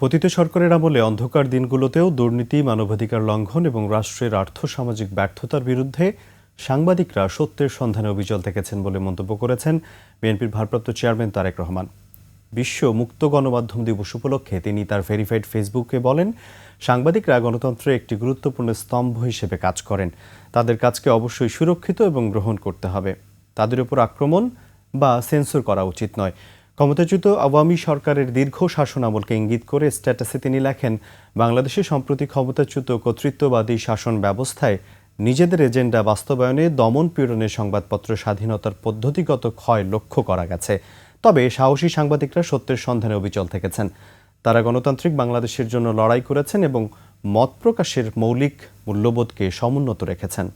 পতিত সরকারের আমলে অন্ধকার দিনগুলোতেও দুর্নীতি, মানবাধিকার লঙ্ঘন এবং রাষ্ট্রের আর্থসামাজিক ব্যর্থতার বিরুদ্ধে সাংবাদিকরা সত্যের সন্ধানে অবিচল থেকেছেন বলে মন্তব্য করেছেন বিএনপির ভারপ্রাপ্ত চেয়ারম্যান তারেক রহমান। বিশ্ব মুক্ত গণমাধ্যম দিবস উপলক্ষে তিনি তার ভেরিফাইড ফেসবুকে বলেন, সাংবাদিকরা গণতন্ত্রের একটি গুরুত্বপূর্ণ স্তম্ভ হিসেবে কাজ করেন। তাদের কাজকে অবশ্যই সুরক্ষিত এবং গ্রহণ করতে হবে। তাদের উপর আক্রমণ বা সেন্সর করা উচিত নয়। ক্ষমতাচ্যুত আওয়ামী সরকারের দীর্ঘ শাসন আমলকে ইঙ্গিত করে স্ট্যাটাসে তিনি লেখেন, বাংলাদেশে সম্প্রতি ক্ষমতাচ্যুত কর্তৃত্ববাদী শাসন ব্যবস্থায় নিজেদের এজেন্ডা বাস্তবায়নে দমন পীড়নের সংবাদপত্র স্বাধীনতার পদ্ধতিগত ক্ষয় লক্ষ্য করা গেছে। তবে সাহসী সাংবাদিকরা সত্যের সন্ধানে অবিচল থেকেছেন। তারা গণতান্ত্রিক বাংলাদেশের জন্য লড়াই করেছেন এবং মত প্রকাশের মৌলিক মূল্যবোধকে সমুন্নত রেখেছেন।